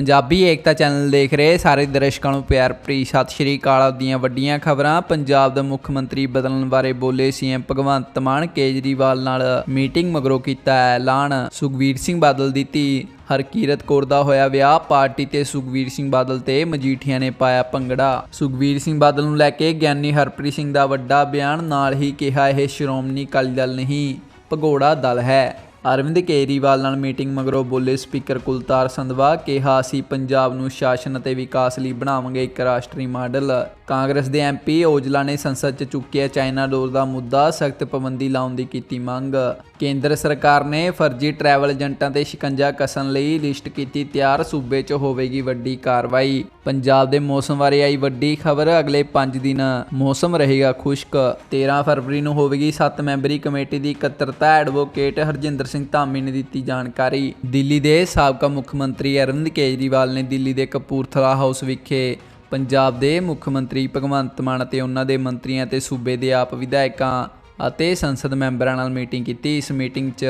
ਪੰਜਾਬੀ ਏਕਤਾ channel ਦੇਖ ਰਹੇ ਸਾਰੇ ਦਰਸ਼ਕਾਂ ਨੂੰ ਪਿਆਰ ਭਰੀ ਸਤਿ ਸ਼੍ਰੀ ਅਕਾਲ ਦੀਆਂ ਵੱਡੀਆਂ ਖਬਰਾਂ। ਪੰਜਾਬ ਦਾ ਮੁੱਖ ਮੰਤਰੀ ਬਦਲਣ ਬਾਰੇ ਬੋਲੇ ਸੀਐਮ ਭਗਵੰਤ ਮਾਨ, ਕੇਜਰੀਵਾਲ ਨਾਲ ਮੀਟਿੰਗ ਮਗਰੋਂ ਕੀਤਾ ਐਲਾਨ ਸੁਖਵੀਰ ਸਿੰਘ ਬਾਦਲ ਦੀ ਧੀ ਹਰਕੀਰਤ ਕੌਰ ਦਾ ਹੋਇਆ ਵਿਆਹ। ਪਾਰਟੀ ਤੇ ਸੁਖਵੀਰ ਸਿੰਘ ਬਾਦਲ ਤੇ ਮਜੀਠੀਆ ਨੇ ਪਾਇਆ ਭੰਗੜਾ। ਸੁਖਵੀਰ ਸਿੰਘ ਬਾਦਲ ਨੂੰ ਲੈ ਕੇ ਗਿਆਨੀ ਹਰਪ੍ਰੀਤ ਸਿੰਘ ਦਾ ਵੱਡਾ ਬਿਆਨ, ਨਾਲ ਹੀ ਕਿਹਾ ਇਹ ਸ਼੍ਰੋਮਣੀ ਅਕਾਲੀ ਦਲ ਨਹੀਂ, ਭਗੌੜਾ ਦਲ ਹੈ। ਅਰਵਿੰਦ ਕੇਜਰੀਵਾਲ ਨਾਲ ਮੀਟਿੰਗ ਮਗਰੋਂ ਬੋਲੇ ਸਪੀਕਰ ਕੁਲਤਾਰ ਸੰਧਵਾ ਕਿਹਾ, ਅਸੀਂ ਪੰਜਾਬ ਨੂੰ ਸ਼ਾਸਨ ਅਤੇ ਵਿਕਾਸ ਲਈ ਬਣਾਵਾਂਗੇ ਇੱਕ ਰਾਸ਼ਟਰੀ ਮਾਡਲ। ਕਾਂਗਰਸ ਦੇ ਐਮਪੀ ਔਜਲਾ ਨੇ ਸੰਸਦ 'ਚ ਚੁੱਕਿਆ ਚਾਈਨਾ ਡੋਰ ਦਾ ਮੁੱਦਾ, ਸਖਤ ਪਾਬੰਦੀ ਲਾਉਣ ਦੀ ਕੀਤੀ ਮੰਗ। ਕੇਂਦਰ ਸਰਕਾਰ ਨੇ ਫਰਜ਼ੀ ਟਰੈਵਲ ਏਜੰਟਾਂ ਤੇ ਸ਼ਿਕੰਜਾ ਕਸਣ ਲਈ ਲਿਸਟ ਕੀਤੀ, ਤਿਆਰ ਸੂਬੇ 'ਚ ਹੋਵੇਗੀ ਵੱਡੀ ਕਾਰਵਾਈ। ਪੰਜਾਬ ਦੇ ਮੌਸਮ ਬਾਰੇ ਆਈ ਵੱਡੀ ਖਬਰ ਅਗਲੇ 5 ਦਿਨ। ਮੌਸਮ ਰਹੇਗਾ ਖੁਸ਼ਕ। 13 ਫਰਵਰੀ ਨੂੰ ਹੋਵੇਗੀ 7 ਮੈਂਬਰੀ ਕਮੇਟੀ ਦੀ ਇਕੱਤਰਤਾ। ਐਡਵੋਕੇਟ ਹਰਜਿੰਦਰ ਸਿੰਘ ਧਾਮੀ ਨੇ ਦਿੱਤੀ ਜਾਣਕਾਰੀ। ਦਿੱਲੀ ਦੇ ਸਾਬਕਾ ਮੁੱਖ ਮੰਤਰੀ ਅਰਵਿੰਦ ਕੇਜਰੀਵਾਲ ਨੇ ਦਿੱਲੀ ਦੇ ਕਪੂਰਥਲਾ ਹਾਊਸ ਵਿਖੇ ਪੰਜਾਬ ਦੇ ਮੁੱਖ ਮੰਤਰੀ ਭਗਵੰਤ ਮਾਨ ਅਤੇ ਉਹਨਾਂ ਦੇ ਮੰਤਰੀਆਂ ਤੇ ਸੂਬੇ ਦੇ ਆਪ ਵਿਧਾਇਕਾਂ ਅਤੇ ਸੰਸਦ ਮੈਂਬਰਾਂ ਨਾਲ ਮੀਟਿੰਗ ਕੀਤੀ। ਇਸ ਮੀਟਿੰਗ 'ਚ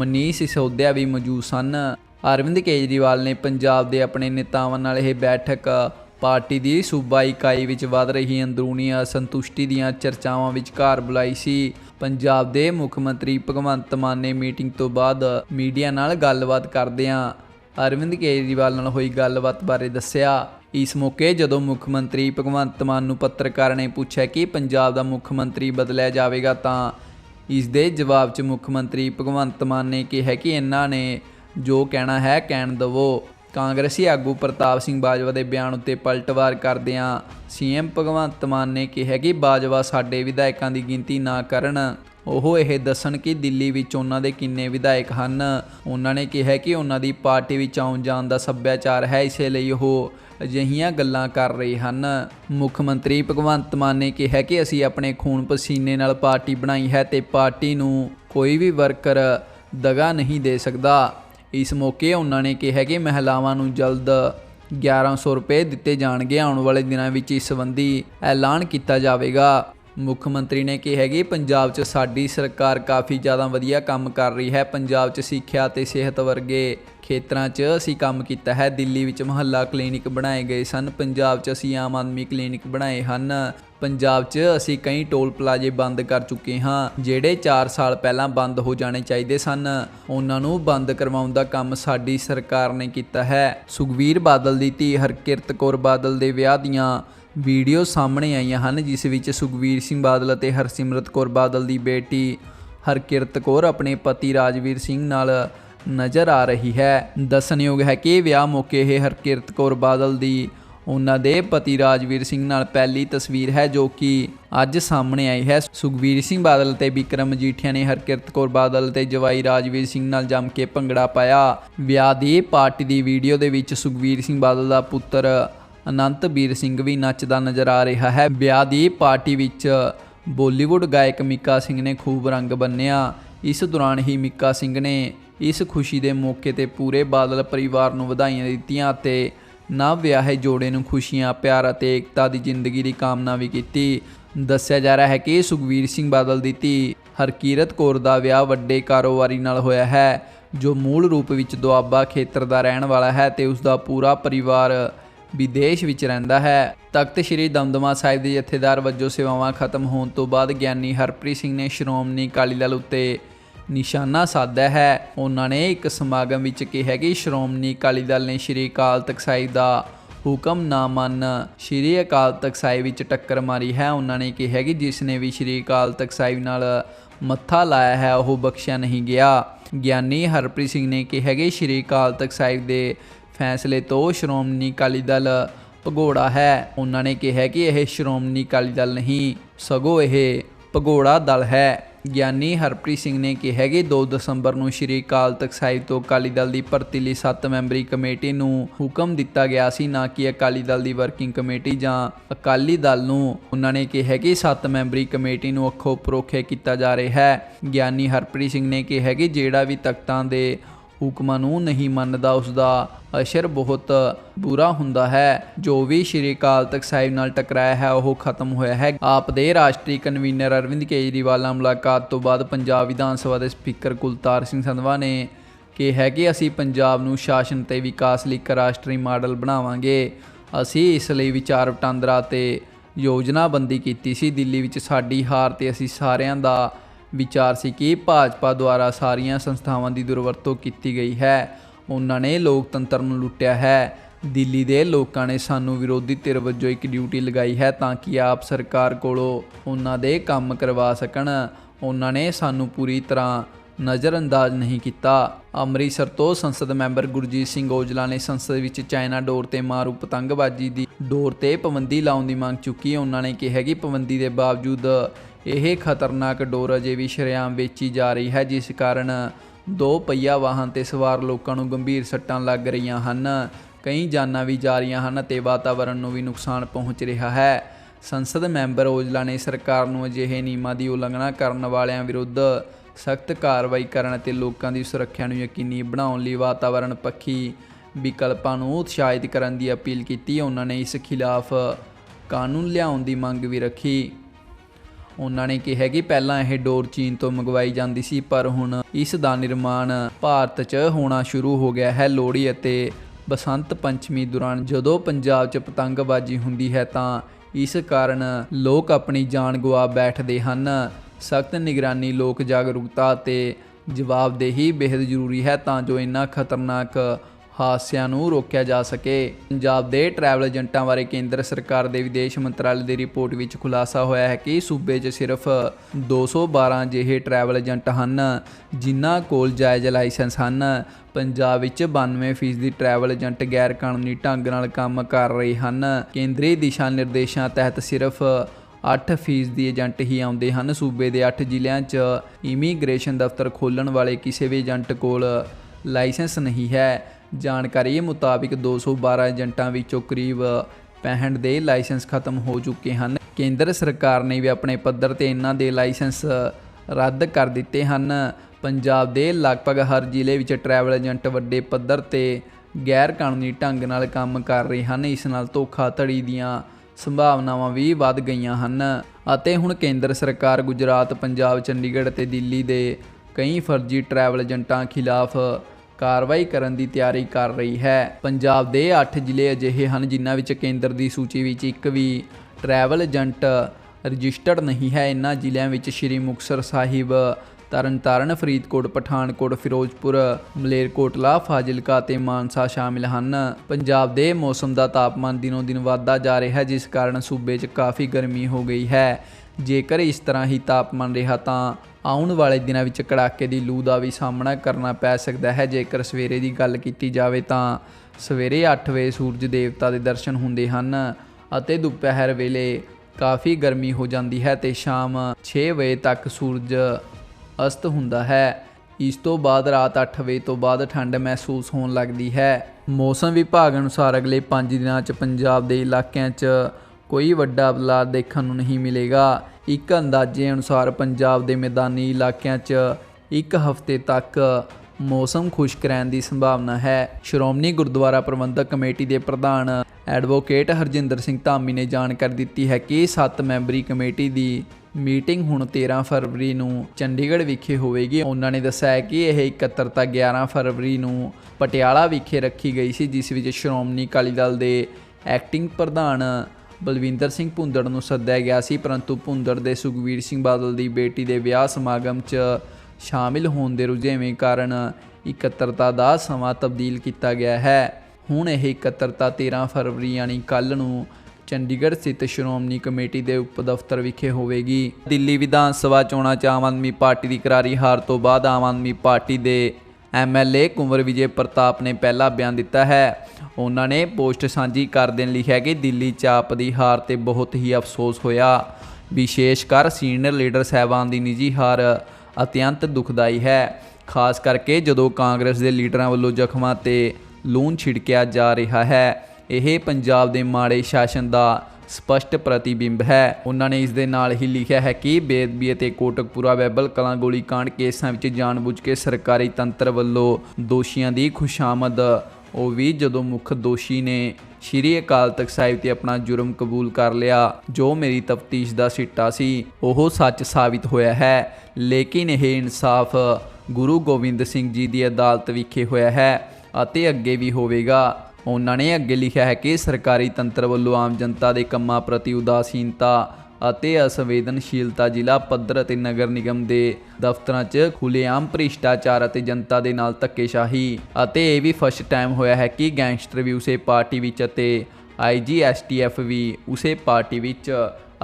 ਮਨੀਸ਼ ਸਿਸੋਦਿਆ ਵੀ ਮੌਜੂਦ ਸਨ। ਅਰਵਿੰਦ ਕੇਜਰੀਵਾਲ ਨੇ ਪੰਜਾਬ ਦੇ ਆਪਣੇ ਨੇਤਾਵਾਂ ਨਾਲ ਇਹ ਬੈਠਕ ਪਾਰਟੀ ਦੀ ਸੂਬਾ ਇਕਾਈ ਵਿੱਚ ਵੱਧ ਰਹੀ ਅੰਦਰੂਨੀ ਅਸੰਤੁਸ਼ਟੀ ਦੀਆਂ ਚਰਚਾਵਾਂ ਵਿਚਕਾਰ ਬੁਲਾਈ ਸੀ। ਪੰਜਾਬ ਦੇ ਮੁੱਖ ਮੰਤਰੀ ਭਗਵੰਤ ਮਾਨ ਨੇ ਮੀਟਿੰਗ ਤੋਂ ਬਾਅਦ ਮੀਡੀਆ ਨਾਲ ਗੱਲਬਾਤ ਕਰਦਿਆਂ ਅਰਵਿੰਦ ਕੇਜਰੀਵਾਲ ਨਾਲ ਹੋਈ ਗੱਲਬਾਤ ਬਾਰੇ ਦੱਸਿਆ। ਇਸ ਮੌਕੇ ਜਦੋਂ ਮੁੱਖ ਮੰਤਰੀ ਭਗਵੰਤ ਮਾਨ ਨੂੰ ਪੱਤਰਕਾਰਾਂ ਨੇ ਪੁੱਛਿਆ ਕਿ ਪੰਜਾਬ ਦਾ ਮੁੱਖ ਮੰਤਰੀ ਬਦਲਿਆ ਜਾਵੇਗਾ ਤਾਂ ਇਸ ਦੇ ਜਵਾਬ 'ਚ ਮੁੱਖ ਮੰਤਰੀ ਭਗਵੰਤ ਮਾਨ ਨੇ ਕਿਹਾ ਕਿ ਇਹਨਾਂ ਨੇ ਜੋ ਕਹਿਣਾ ਹੈ, ਕਹਿਣ ਦਵੋ। ਕਾਂਗਰਸੀ ਆਗੂ ਪ੍ਰਤਾਪ ਸਿੰਘ ਬਾਜਵਾ ਦੇ ਬਿਆਨ ਉੱਤੇ ਪਲਟਵਾਰ ਕਰਦਿਆਂ ਸੀਐਮ ਭਗਵੰਤ ਮਾਨ ਨੇ ਕਿਹਾ ਕਿ ਬਾਜਵਾ ਸਾਡੇ ਵਿਧਾਇਕਾਂ ਦੀ ਗਿਣਤੀ ਨਾ ਕਰਨ। ਉਹ ਇਹ ਦੱਸਣ ਕਿ ਦਿੱਲੀ ਵਿੱਚ ਉਹਨਾਂ ਦੇ ਕਿੰਨੇ ਵਿਧਾਇਕ ਹਨ। ਉਹਨਾਂ ਨੇ ਕਿਹਾ ਕਿ ਉਹਨਾਂ ਦੀ ਪਾਰਟੀ ਵਿੱਚ ਆਉਣ ਜਾਣ ਦਾ ਸੱਭਿਆਚਾਰ ਹੈ, ਇਸੇ ਲਈ ਉਹ ਅਜਿਹੀਆਂ ਗੱਲਾਂ ਕਰ ਰਹੇ ਹਨ। ਮੁੱਖ ਮੰਤਰੀ ਭਗਵੰਤ ਮਾਨ ਨੇ ਕਿਹਾ ਕਿ ਅਸੀਂ ਆਪਣੇ ਖੂਨ ਪਸੀਨੇ ਨਾਲ ਪਾਰਟੀ ਬਣਾਈ ਹੈ ਤੇ ਪਾਰਟੀ ਨੂੰ ਕੋਈ ਵੀ ਵਰਕਰ ਦਗਾ ਨਹੀਂ ਦੇ ਸਕਦਾ। ਇਸ ਮੌਕੇ ਉਹਨਾਂ ਨੇ ਕਿਹਾ ਕਿ ਮਹਿਲਾਵਾਂ ਨੂੰ ਜਲਦ 1100 ਰੁਪਏ ਦਿੱਤੇ ਜਾਣਗੇ ਆਉਣ ਵਾਲੇ ਦਿਨਾਂ ਵਿੱਚ ਇਸ ਸੰਬੰਧੀ ਐਲਾਨ ਕੀਤਾ ਜਾਵੇਗਾ। ਮੁੱਖ ਮੰਤਰੀ ਨੇ ਕਿਹਾ ਕਿ ਪੰਜਾਬ 'ਚ ਸਾਡੀ ਸਰਕਾਰ ਕਾਫੀ ਜ਼ਿਆਦਾ ਵਧੀਆ ਕੰਮ ਕਰ ਰਹੀ ਹੈ। ਪੰਜਾਬ 'ਚ ਸਿੱਖਿਆ ਤੇ ਸਿਹਤ ਵਰਗੇ ਖੇਤਰਾਂ 'ਚ ਅਸੀਂ ਕੰਮ ਕੀਤਾ ਹੈ। ਦਿੱਲੀ ਵਿੱਚ ਮੁਹੱਲਾ ਕਲੀਨਿਕ ਬਣਾਏ ਗਏ ਸਨ। ਪੰਜਾਬ 'ਚ ਅਸੀਂ ਆਮ ਆਦਮੀ ਕਲੀਨਿਕ ਬਣਾਏ ਹਨ। ਪੰਜਾਬ 'ਚ ਅਸੀਂ ਕਈ ਟੋਲ ਪਲਾਜ਼ੇ ਬੰਦ ਕਰ ਚੁੱਕੇ ਹਾਂ, ਜਿਹੜੇ 4 ਸਾਲ ਪਹਿਲਾਂ ਬੰਦ ਹੋ ਜਾਣੇ ਚਾਹੀਦੇ ਸਨ। ਉਹਨਾਂ ਨੂੰ ਬੰਦ ਕਰਵਾਉਣ ਦਾ ਕੰਮ ਸਾਡੀ ਸਰਕਾਰ ਨੇ ਕੀਤਾ ਹੈ। ਸੁਖਵੀਰ ਬਾਦਲ ਦੀ ਧੀ ਹਰਕਿਰਤ ਕੌਰ ਬਾਦਲ ਦੇ ਵਿਆਹ ਦੀਆਂ ਵੀਡੀਓ ਸਾਹਮਣੇ ਆਈਆਂ ਹਨ, ਜਿਸ ਵਿੱਚ ਸੁਖਵੀਰ ਸਿੰਘ ਬਾਦਲ ਅਤੇ ਹਰਸਿਮਰਤ ਕੌਰ ਬਾਦਲ ਦੀ ਬੇਟੀ ਹਰਕਿਰਤ ਕੌਰ ਆਪਣੇ ਪਤੀ ਰਾਜਵੀਰ ਸਿੰਘ ਨਾਲ ਨਜ਼ਰ ਆ ਰਹੀ ਹੈ। ਦੱਸਣਯੋਗ ਹੈ ਕਿ ਵਿਆਹ ਮੌਕੇ ਇਹ ਹਰਕਿਰਤ ਕੌਰ ਬਾਦਲ ਦੀ ਉਹਨਾਂ ਦੇ ਪਤੀ ਰਾਜਵੀਰ ਸਿੰਘ ਨਾਲ ਪਹਿਲੀ ਤਸਵੀਰ ਹੈ, ਜੋ ਕਿ ਅੱਜ ਸਾਹਮਣੇ ਆਈ ਹੈ। ਸੁਖਵੀਰ ਸਿੰਘ ਬਾਦਲ ਤੇ ਵਿਕਰਮ ਮਜੀਠੀਆ ਨੇ ਹਰਕਿਰਤ ਕੌਰ ਬਾਦਲ ਤੇ ਜਵਾਈ ਰਾਜਵੀਰ ਸਿੰਘ ਨਾਲ ਜੰਮ ਕੇ ਭੰਗੜਾ ਪਾਇਆ। ਵਿਆਹ ਦੀ ਪਾਰਟੀ ਦੀ ਵੀਡੀਓ ਦੇ ਵਿੱਚ ਸੁਖਵੀਰ ਸਿੰਘ ਬਾਦਲ ਦਾ ਪੁੱਤਰ ਅਨੰਤ ਅਨੰਤਬੀਰ ਸਿੰਘ ਵੀ ਨੱਚਦਾ ਨਜ਼ਰ ਆ ਰਿਹਾ ਹੈ। ਵਿਆਹ ਦੀ ਪਾਰਟੀ ਵਿੱਚ ਬਾਲੀਵੁੱਡ ਗਾਇਕ ਮਿੱਕਾ ਸਿੰਘ ਨੇ ਖੂਬ ਰੰਗ ਬੰਨਿਆ। ਇਸ ਦੌਰਾਨ ਹੀ ਮਿੱਕਾ ਸਿੰਘ ਨੇ ਇਸ ਖੁਸ਼ੀ ਦੇ ਮੌਕੇ ਤੇ ਪੂਰੇ ਬਾਦਲ ਪਰਿਵਾਰ ਨੂੰ ਵਧਾਈਆਂ ਦਿੱਤੀਆਂ ਅਤੇ ਨਵ ਵਿਆਹੇ ਜੋੜੇ ਨੂੰ ਖੁਸ਼ੀਆਂ, ਪਿਆਰ ਅਤੇ ਏਕਤਾ ਦੀ ਜ਼ਿੰਦਗੀ ਦੀ ਕਾਮਨਾ ਵੀ ਕੀਤੀ। ਦੱਸਿਆ ਜਾ ਰਿਹਾ ਹੈ ਕਿ ਸੁਖਵੀਰ ਸਿੰਘ ਬਾਦਲ ਦੀ ਧੀ ਹਰਕੀਰਤ ਕੌਰ ਦਾ ਵਿਆਹ ਵੱਡੇ ਕਾਰੋਬਾਰੀ ਨਾਲ ਹੋਇਆ ਹੈ, ਜੋ ਮੂਲ ਰੂਪ ਵਿੱਚ ਦੁਆਬਾ ਖੇਤਰ ਦਾ ਰਹਿਣ ਵਾਲਾ ਹੈ ਤੇ ਉਸ ਦਾ ਪੂਰਾ ਪਰਿਵਾਰ ਵਿਦੇਸ਼ ਵਿੱਚ ਰਹਿੰਦਾ ਹੈ। ਤਖਤ ਸ੍ਰੀ ਦਮਦਮਾ ਸਾਹਿਬ ਦੇ ਜਥੇਦਾਰ ਵਜੋਂ ਸੇਵਾਵਾਂ ਖਤਮ ਹੋਣ ਤੋਂ ਬਾਅਦ ਗਿਆਨੀ ਹਰਪ੍ਰੀਤ ਸਿੰਘ ਨੇ ਸ਼੍ਰੋਮਣੀ ਅਕਾਲੀ ਦਲ ਉੱਤੇ ਨਿਸ਼ਾਨਾ ਸਾਧਿਆ ਹੈ। ਉਹਨਾਂ ਨੇ ਇੱਕ ਸਮਾਗਮ ਵਿੱਚ ਕਿਹਾ ਕਿ ਸ਼੍ਰੋਮਣੀ ਅਕਾਲੀ ਦਲ ਨੇ ਸ੍ਰੀ ਅਕਾਲ ਤਖਤ ਸਾਹਿਬ ਦਾ ਹੁਕਮ ਨਾ ਮੰਨ ਸ੍ਰੀ ਅਕਾਲ ਤਖਤ ਸਾਹਿਬ ਵਿੱਚ ਟੱਕਰ ਮਾਰੀ ਹੈ। ਉਹਨਾਂ ਨੇ ਕਿਹਾ ਕਿ ਜਿਸ ਨੇ ਵੀ ਸ੍ਰੀ ਅਕਾਲ ਤਖਤ ਸਾਹਿਬ ਨਾਲ ਮੱਥਾ ਲਾਇਆ ਹੈ, ਉਹ ਬਖਸ਼ਿਆ ਨਹੀਂ ਗਿਆ। ਗਿਆਨੀ ਹਰਪ੍ਰੀਤ ਸਿੰਘ ਨੇ ਕਿਹਾ ਕਿ ਸ੍ਰੀ ਅਕਾਲ ਤਖਤ ਸਾਹਿਬ ਦੇ ਫੈਸਲੇ ਤੋਂ ਸ਼੍ਰੋਮਣੀ ਅਕਾਲੀ ਦਲ ਭਗੌੜਾ ਹੈ। ਉਹਨਾਂ ਨੇ ਕਿਹਾ ਕਿ ਇਹ ਸ਼੍ਰੋਮਣੀ ਅਕਾਲੀ ਦਲ ਨਹੀਂ, ਸਗੋਂ ਇਹ ਭਗੌੜਾ ਦਲ ਹੈ। ਗਿਆਨੀ ਹਰਪ੍ਰੀਤ ਸਿੰਘ ਨੇ ਕਿਹਾ ਕਿ 2 ਦਸੰਬਰ ਨੂੰ ਸ਼੍ਰੀ ਅਕਾਲ ਤਖਤ ਸਾਹਿਬ ਤੋਂ ਅਕਾਲੀ ਦਲ ਦੀ ਭਰਤੀ ਲਈ 7 ਮੈਂਬਰੀ ਕਮੇਟੀ ਨੂੰ ਹੁਕਮ ਦਿੱਤਾ ਗਿਆ ਸੀ, ਨਾ ਕਿ ਅਕਾਲੀ ਦਲ ਦੀ ਵਰਕਿੰਗ ਕਮੇਟੀ ਜਾਂ ਅਕਾਲੀ ਦਲ ਨੂੰ। ਉਹਨਾਂ ਨੇ ਕਿਹਾ ਕਿ 7 ਮੈਂਬਰੀ ਕਮੇਟੀ ਨੂੰ ਅੱਖੋਂ ਪਰੋਖੇ ਕੀਤਾ ਜਾ ਰਿਹਾ ਹੈ। ਗਿਆਨੀ ਹਰਪ੍ਰੀਤ ਸਿੰਘ ਨੇ ਕਿਹਾ ਕਿ ਜਿਹੜਾ ਵੀ ਤਖਤਾਂ ਦੇ ਹੁਕਮਾਂ ਨੂੰ ਨਹੀਂ ਮੰਨਦਾ ਉਸ ਦਾ ਅਸ਼ਰ ਬਹੁਤ ਬੁਰਾ ਹੁੰਦਾ ਹੈ। ਜੋ ਵੀ ਸ਼੍ਰੀ ਅਕਾਲ ਤਖਤ ਸਾਹਿਬ ਨਾਲ ਟਕਰਾਇਆ ਹੈ, ਉਹ ਖਤਮ ਹੋਇਆ ਹੈ। ਆਪ ਦੇ ਰਾਸ਼ਟਰੀ ਕਨਵੀਨਰ ਅਰਵਿੰਦ ਕੇਜਰੀਵਾਲ ਨਾਲ ਮੁਲਾਕਾਤ ਤੋਂ ਬਾਅਦ ਪੰਜਾਬ ਵਿਧਾਨ ਸਭਾ ਦੇ ਸਪੀਕਰ ਕੁਲਤਾਰ ਸਿੰਘ ਸੰਧਵਾ ਨੇ ਕਿ ਹੈ ਕਿ ਅਸੀਂ ਪੰਜਾਬ ਨੂੰ ਸ਼ਾਸਨ ਤੇ ਵਿਕਾਸ ਲਈ ਇੱਕ ਰਾਸ਼ਟਰੀ ਮਾਡਲ ਬਣਾਵਾਂਗੇ। ਅਸੀਂ ਇਸ ਲਈ ਵਿਚਾਰ ਵਟਾਂਦਰਾ ਤੇ ਯੋਜਨਾਬੰਦੀ ਕੀਤੀ ਸੀ। ਦਿੱਲੀ ਵਿੱਚ ਸਾਡੀ ਹਾਰ ਤੇ ਅਸੀਂ ਸਾਰਿਆਂ ਦਾ ਵਿਚਾਰ ਸੀ ਕਿ ਭਾਜਪਾ ਦੁਆਰਾ ਸਾਰੀਆਂ ਸੰਸਥਾਵਾਂ ਦੀ ਦੁਰਵਰਤੋਂ ਕੀਤੀ ਗਈ ਹੈ। ਉਹਨਾਂ ਨੇ ਲੋਕਤੰਤਰ ਨੂੰ ਲੁੱਟਿਆ ਹੈ। ਦਿੱਲੀ ਦੇ ਲੋਕਾਂ ਨੇ ਸਾਨੂੰ ਵਿਰੋਧੀ ਧਿਰ ਵਜੋਂ ਇੱਕ ਡਿਊਟੀ ਲਗਾਈ ਹੈ ਤਾਂ ਕਿ ਆਪ ਸਰਕਾਰ ਕੋਲੋਂ ਉਹਨਾਂ ਦੇ ਕੰਮ ਕਰਵਾ ਸਕਣ। ਉਹਨਾਂ ਨੇ ਸਾਨੂੰ ਪੂਰੀ ਤਰ੍ਹਾਂ ਨਜ਼ਰਅੰਦਾਜ਼ ਨਹੀਂ ਕੀਤਾ। ਅੰਮ੍ਰਿਤਸਰ ਤੋਂ ਸੰਸਦ ਮੈਂਬਰ ਗੁਰਜੀਤ ਸਿੰਘ ਔਜਲਾ ਨੇ ਸੰਸਦ ਵਿੱਚ ਚਾਈਨਾ ਡੋਰ ਤੇ ਮਾਰੂ ਪਤੰਗਬਾਜ਼ੀ ਦੀ ਡੋਰ ਤੇ ਪਾਬੰਦੀ ਲਾਉਣ ਦੀ ਮੰਗ ਚੁੱਕੀ। ਉਹਨਾਂ ਨੇ ਕਿਹਾ ਕਿ ਪਾਬੰਦੀ ਦੇ ਬਾਵਜੂਦ ਇਹ ਖਤਰਨਾਕ ਡੋਰ ਅਜੇ ਵੀ ਸ਼ਰੇਆਮ ਵੇਚੀ ਜਾ ਰਹੀ ਹੈ, ਜਿਸ ਕਾਰਨ ਦੋ ਪਹੀਆ ਵਾਹਨ ਤੇ ਸਵਾਰ ਲੋਕਾਂ ਨੂੰ ਗੰਭੀਰ ਸੱਟਾਂ ਲੱਗ ਰਹੀਆਂ ਹਨ। ਕਈ ਜਾਨਾਂ ਵੀ ਜਾ ਰਹੀਆਂ ਹਨ ਤੇ ਵਾਤਾਵਰਣ ਨੂੰ ਵੀ ਨੁਕਸਾਨ ਪਹੁੰਚ ਰਿਹਾ ਹੈ। ਸੰਸਦ ਮੈਂਬਰ ਔਜਲਾ ਨੇ ਸਰਕਾਰ ਨੂੰ ਅਜਿਹੇ ਨਿਯਮਾਂ ਦੀ ਉਲੰਘਣਾ ਕਰਨ ਵਾਲਿਆਂ ਵਿਰੁੱਧ ਸਖਤ ਕਾਰਵਾਈ ਕਰਨ ਅਤੇ ਲੋਕਾਂ ਦੀ ਸੁਰੱਖਿਆ ਨੂੰ ਯਕੀਨੀ ਬਣਾਉਣ ਲਈ ਵਾਤਾਵਰਣ ਪੱਖੀ ਵਿਕਲਪਾਂ ਨੂੰ ਉਤਸ਼ਾਹਿਤ ਕਰਨ ਦੀ ਅਪੀਲ ਕੀਤੀ। ਉਹਨਾਂ ਨੇ ਇਸ ਖਿਲਾਫ ਕਾਨੂੰਨ ਲਿਆਉਣ ਦੀ ਮੰਗ ਵੀ ਰੱਖੀ। ਉਹਨਾਂ ਨੇ ਕਿਹਾ ਕਿ ਪਹਿਲਾਂ ਇਹ ਡੋਰ ਚੀਨ ਤੋਂ ਮੰਗਵਾਈ ਜਾਂਦੀ ਸੀ, ਪਰ ਹੁਣ ਇਸ ਦਾ ਨਿਰਮਾਣ ਭਾਰਤ 'ਚ ਹੋਣਾ ਸ਼ੁਰੂ ਹੋ ਗਿਆ ਹੈ। ਲੋਹੜੀ ਅਤੇ ਬਸੰਤ ਪੰਚਮੀ ਦੌਰਾਨ ਜਦੋਂ ਪੰਜਾਬ 'ਚ ਪਤੰਗਬਾਜ਼ੀ ਹੁੰਦੀ ਹੈ ਤਾਂ ਇਸ ਕਾਰਨ ਲੋਕ ਆਪਣੀ ਜਾਨ ਗਵਾ ਬੈਠਦੇ ਹਨ। ਸਖਤ ਨਿਗਰਾਨੀ, ਲੋਕ ਜਾਗਰੂਕਤਾ ਅਤੇ ਜਵਾਬਦੇਹੀ ਬੇहद ਜ਼ਰੂਰੀ ਹੈ ਤਾਂ ਜੋ ਇਨ੍ਹਾਂ ਖਤਰਨਾਕ ਹਾਦਸਿਆਂ ਨੂੰ ਰੋਕਿਆ ਜਾ ਸਕੇ। ਪੰਜਾਬ ਦੇ ਟਰੈਵਲ ਏਜੰਟਾਂ ਬਾਰੇ ਕੇਂਦਰ ਸਰਕਾਰ ਦੇ ਵਿਦੇਸ਼ ਮੰਤਰਾਲੇ ਦੀ ਰਿਪੋਰਟ ਵਿੱਚ ਖੁਲਾਸਾ ਹੋਇਆ ਹੈ ਕਿ ਸੂਬੇ 'ਚ ਸਿਰਫ 212 ਅਜਿਹੇ ਟਰੈਵਲ ਏਜੰਟ ਹਨ, ਜਿਨ੍ਹਾਂ ਕੋਲ ਜਾਇਜ਼ ਲਾਇਸੈਂਸ ਹਨ। ਪੰਜਾਬ ਵਿੱਚ 92% ਦੀ ਟਰੈਵਲ ਏਜੰਟ ਗੈਰ ਕਾਨੂੰਨੀ ਢੰਗ ਨਾਲ ਕੰਮ ਕਰ ਰਹੇ ਹਨ। ਕੇਂਦਰੀ ਦਿਸ਼ਾ ਨਿਰਦੇਸ਼ਾਂ ਤਹਿਤ ਸਿਰਫ 8% ਦੀ ਏਜੰਟ ਹੀ ਆਉਂਦੇ ਹਨ। ਸੂਬੇ ਦੇ 8 ਜ਼ਿਲ੍ਹਿਆਂ 'ਚ ਇਮੀਗ੍ਰੇਸ਼ਨ ਦਫ਼ਤਰ ਖੋਲ੍ਹਣ ਵਾਲੇ ਕਿਸੇ ਵੀ ਏਜੰਟ ਕੋਲ ਲਾਇਸੈਂਸ ਨਹੀਂ ਹੈ। ਜਾਣਕਾਰੀ ਮੁਤਾਬਿਕ 212 ਏਜੰਟਾਂ ਵਿੱਚੋਂ ਕਰੀਬ 65 ਦੇ ਲਾਇਸੈਂਸ ਖਤਮ ਹੋ ਚੁੱਕੇ ਹਨ। ਕੇਂਦਰ ਸਰਕਾਰ ਨੇ ਵੀ ਆਪਣੇ ਪੱਧਰ ਤੇ ਇਹਨਾਂ ਦੇ ਲਾਇਸੈਂਸ ਰੱਦ ਕਰ ਦਿੱਤੇ ਹਨ। ਪੰਜਾਬ ਦੇ ਲਗਭਗ ਹਰ ਜ਼ਿਲ੍ਹੇ ਵਿੱਚ ਟਰੈਵਲ ਏਜੰਟ ਵੱਡੇ ਪੱਧਰ ਤੇ ਗੈਰ ਕਾਨੂੰਨੀ ਢੰਗ ਨਾਲ ਕੰਮ ਕਰ ਰਹੇ ਹਨ। ਇਸ ਨਾਲ ਧੋਖਾਧੜੀ ਦੀਆਂ ਸੰਭਾਵਨਾਵਾਂ ਵੀ ਵੱਧ ਗਈਆਂ ਹਨ ਅਤੇ ਹੁਣ ਕੇਂਦਰ ਸਰਕਾਰ ਗੁਜਰਾਤ, ਪੰਜਾਬ, ਚੰਡੀਗੜ੍ਹ ਅਤੇ ਦਿੱਲੀ ਦੇ ਕਈ ਫਰਜ਼ੀ ਟਰੈਵਲ ਏਜੰਟਾਂ ਖਿਲਾਫ ਕਾਰਵਾਈ ਕਰਨ ਦੀ ਤਿਆਰੀ ਕਰ ਰਹੀ ਹੈ। ਪੰਜਾਬ ਦੇ 8 ਜ਼ਿਲ੍ਹੇ ਅਜਿਹੇ ਹਨ ਜਿਨ੍ਹਾਂ ਵਿੱਚ ਕੇਂਦਰ ਦੀ ਸੂਚੀ ਵਿੱਚ ਇੱਕ ਵੀ ਟਰੈਵਲ ਏਜੰਟ ਰਜਿਸਟਰਡ ਨਹੀਂ ਹੈ। ਇਨ੍ਹਾਂ ਜ਼ਿਲ੍ਹਿਆਂ ਵਿੱਚ ਸ਼੍ਰੀ ਮੁਕਤਸਰ ਸਾਹਿਬ, ਤਰਨਤਾਰਨ, ਫਰੀਦਕੋਟ, ਪਠਾਨਕੋਟ, ਫਿਰੋਜ਼ਪੁਰ, ਮਲੇਰਕੋਟਲਾ, ਫਾਜ਼ਿਲਕਾ ਤੇ ਮਾਨਸਾ ਸ਼ਾਮਿਲ ਹਨ। ਪੰਜਾਬ ਦੇ ਮੌਸਮ ਦਾ ਤਾਪਮਾਨ ਦਿਨੋਂ ਦਿਨ ਵਧਦਾ ਜਾ ਰਿਹਾ ਹੈ, ਜਿਸ ਕਾਰਨ ਸੂਬੇ 'ਚ ਕਾਫੀ ਗਰਮੀ ਹੋ ਗਈ ਹੈ। ਜੇਕਰ ਇਸ ਤਰ੍ਹਾਂ ਹੀ ਤਾਪਮਾਨ ਰਿਹਾ ਤਾਂ ਆਉਣ ਵਾਲੇ ਦਿਨਾਂ ਵਿੱਚ ਕੜਾਕੇ ਦੀ ਲੂ ਦਾ ਵੀ ਸਾਹਮਣਾ ਕਰਨਾ ਪੈ ਸਕਦਾ ਹੈ। ਜੇਕਰ ਸਵੇਰੇ ਦੀ ਗੱਲ ਕੀਤੀ ਜਾਵੇ ਤਾਂ ਸਵੇਰੇ 8 ਵਜੇ ਸੂਰਜ ਦੇਵਤਾ ਦੇ ਦਰਸ਼ਨ ਹੁੰਦੇ ਹਨ ਅਤੇ ਦੁਪਹਿਰ ਵੇਲੇ ਕਾਫੀ ਗਰਮੀ ਹੋ ਜਾਂਦੀ ਹੈ ਤੇ ਸ਼ਾਮ 6 ਵਜੇ ਤੱਕ ਸੂਰਜ ਅਸਤ ਹੁੰਦਾ ਹੈ। ਇਸ ਤੋਂ ਬਾਅਦ ਰਾਤ 8 ਵਜੇ ਤੋਂ ਬਾਅਦ ਠੰਡ ਮਹਿਸੂਸ ਹੋਣ ਲੱਗਦੀ ਹੈ। ਮੌਸਮ ਵਿਭਾਗ ਅਨੁਸਾਰ ਅਗਲੇ 5 ਦਿਨਾਂ 'ਚ ਪੰਜਾਬ ਦੇ ਇਲਾਕਿਆਂ 'ਚ ਕੋਈ ਵੱਡਾ ਬਦਲਾਅ ਦੇਖਣ ਨੂੰ ਨਹੀਂ ਮਿਲੇਗਾ। ਇੱਕ ਅੰਦਾਜ਼ੇ ਅਨੁਸਾਰ ਪੰਜਾਬ ਦੇ ਮੈਦਾਨੀ ਇਲਾਕਿਆਂ 'ਚ ਇੱਕ ਹਫ਼ਤੇ ਤੱਕ ਮੌਸਮ ਖੁਸ਼ਕ ਰਹਿਣ ਦੀ ਸੰਭਾਵਨਾ ਹੈ। ਸ਼੍ਰੋਮਣੀ ਗੁਰਦੁਆਰਾ ਪ੍ਰਬੰਧਕ ਕਮੇਟੀ ਦੇ ਪ੍ਰਧਾਨ ਐਡਵੋਕੇਟ ਹਰਜਿੰਦਰ ਸਿੰਘ ਧਾਮੀ ਨੇ ਜਾਣਕਾਰੀ ਦਿੱਤੀ ਹੈ ਕਿ 7 ਮੈਂਬਰੀ ਕਮੇਟੀ ਦੀ ਮੀਟਿੰਗ ਹੁਣ 13 ਫਰਵਰੀ ਨੂੰ ਚੰਡੀਗੜ੍ਹ ਵਿਖੇ ਹੋਵੇਗੀ। ਉਹਨਾਂ ਨੇ ਦੱਸਿਆ ਹੈ ਕਿ ਇਹ ਇਕੱਤਰਤਾ 11 ਫਰਵਰੀ ਨੂੰ ਪਟਿਆਲਾ ਵਿਖੇ ਰੱਖੀ ਗਈ ਸੀ, ਜਿਸ ਵਿੱਚ ਸ਼੍ਰੋਮਣੀ ਅਕਾਲੀ ਦਲ ਦੇ ਐਕਟਿੰਗ ਪ੍ਰਧਾਨ ਬਲਵਿੰਦਰ ਸਿੰਘ ਭੁੰਦੜ ਨੂੰ ਸੱਦਿਆ ਗਿਆ ਸੀ, ਪਰੰਤੂ ਭੁੰਦੜ ਦੇ ਸੁਖਵੀਰ ਸਿੰਘ ਬਾਦਲ ਦੀ ਬੇਟੀ ਦੇ ਵਿਆਹ ਸਮਾਗਮ 'ਚ ਸ਼ਾਮਿਲ ਹੋਣ ਦੇ ਰੁਝੇਵੇਂ ਕਾਰਨ ਇਕੱਤਰਤਾ ਦਾ ਸਮਾਂ ਤਬਦੀਲ ਕੀਤਾ ਗਿਆ ਹੈ। ਹੁਣ ਇਹ ਇਕੱਤਰਤਾ 13 ਫਰਵਰੀ ਯਾਨੀ ਕੱਲ ਨੂੰ ਚੰਡੀਗੜ੍ਹ ਸਥਿਤ ਸ਼੍ਰੋਮਣੀ ਕਮੇਟੀ ਦੇ ਉਪ ਦਫ਼ਤਰ ਵਿਖੇ ਹੋਵੇਗੀ। ਦਿੱਲੀ ਵਿਧਾਨ ਸਭਾ ਚੋਣਾਂ 'ਚ ਆਮ ਆਦਮੀ ਪਾਰਟੀ ਦੀ ਕਰਾਰੀ ਹਾਰ ਤੋਂ ਬਾਅਦ ਆਮ ਆਦਮੀ ਪਾਰਟੀ ਦੇ ਐਮਐਲਏ ਕੁੰਵਰ ਵਿਜੇ ਪ੍ਰਤਾਪ ਨੇ ਪਹਿਲਾ ਬਿਆਨ ਦਿੱਤਾ ਹੈ। ਉਹਨਾਂ ਨੇ ਪੋਸਟ ਸਾਂਝੀ ਕਰਦੇ ਲਿਖਿਆ ਕਿ ਦਿੱਲੀ 'ਚ ਆਪ ਦੀ ਹਾਰ ਤੇ ਬਹੁਤ ਹੀ ਅਫਸੋਸ ਹੋਇਆ। ਵਿਸ਼ੇਸ਼ ਕਰ ਸੀਨੀਅਰ ਲੀਡਰ ਸਹਿਬਾਨ ਦੀ ਨਿੱਜੀ ਹਾਰ ਅਤਿਅੰਤ ਦੁਖਦਾਈ ਹੈ। ਖਾਸ ਕਰਕੇ ਜਦੋਂ ਕਾਂਗਰਸ ਦੇ ਲੀਡਰਾਂ ਵੱਲੋਂ ਜ਼ਖਮਾਂ ਤੇ ਲੂਣ ਛਿੜਕਿਆ ਜਾ ਰਿਹਾ ਹੈ, ਇਹ ਪੰਜਾਬ ਦੇ ਮਾੜੇ ਸ਼ਾਸਨ ਦਾ ਸਪਸ਼ਟ ਪ੍ਰਤੀਬਿੰਬ ਹੈ। ਉਹਨਾਂ ਨੇ ਇਸ ਦੇ ਨਾਲ ਹੀ ਲਿਖਿਆ ਹੈ ਕਿ ਬੇਦਬੀ ਅਤੇ ਕੋਟਕਪੂਰਾ ਵੈਬਲ ਕਲਾਂ ਗੋਲੀ ਕਾਂਡ ਕੇਸਾਂ ਵਿੱਚ ਜਾਣਬੁੱਝ ਕੇ ਸਰਕਾਰੀ ਤੰਤਰ ਵੱਲੋਂ ਦੋਸ਼ੀਆਂ ਦੀ ਖੁਸ਼ਾਮਦ ਉਹ ਵੀ ਜਦੋਂ ਮੁੱਖ ਦੋਸ਼ੀ ਨੇ ਸ਼੍ਰੀ ਅਕਾਲ ਤਖਤ ਸਾਹਿਬ ਤੇ ਆਪਣਾ ਜੁਰਮ ਕਬੂਲ ਕਰ ਲਿਆ, ਜੋ ਮੇਰੀ ਤਫਤੀਸ਼ ਦਾ ਸਿੱਟਾ ਸੀ, ਉਹ ਸੱਚ ਸਾਬਿਤ ਹੋਇਆ ਹੈ। ਲੇਕਿਨ ਇਹ ਇਨਸਾਫ ਗੁਰੂ ਗੋਬਿੰਦ ਸਿੰਘ ਜੀ ਦੀ ਅਦਾਲਤ ਵਿਖੇ ਹੋਇਆ ਹੈ ਅਤੇ ਅੱਗੇ ਵੀ ਹੋਵੇਗਾ। ਉਹਨਾਂ ਨੇ ਅੱਗੇ ਲਿਖਿਆ ਹੈ ਕਿ ਸਰਕਾਰੀ ਤੰਤਰ ਵੱਲੋਂ ਆਮ ਜਨਤਾ ਦੇ ਕੰਮਾਂ ਪ੍ਰਤੀ ਉਦਾਸੀਨਤਾ ਅਤੇ ਅਸੰਵੇਦਨਸ਼ੀਲਤਾ ਜ਼ਿਲ੍ਹਾ ਪੱਧਰ ਅਤੇ ਨਗਰ ਨਿਗਮ ਦੇ ਦਫ਼ਤਰਾਂ 'ਚ ਖੁੱਲ੍ਹੇਆਮ ਭ੍ਰਿਸ਼ਟਾਚਾਰ ਅਤੇ ਜਨਤਾ ਦੇ ਨਾਲ ਧੱਕੇਸ਼ਾਹੀ। ਅਤੇ ਇਹ ਵੀ ਫਸਟ ਟਾਈਮ ਹੋਇਆ ਹੈ ਕਿ ਗੈਂਗਸਟਰ ਵੀ ਉਸੇ ਪਾਰਟੀ ਵਿੱਚ ਅਤੇ ਆਈਜੀਐਸਟੀਐਫ ਵੀ ਉਸੇ ਪਾਰਟੀ ਵਿੱਚ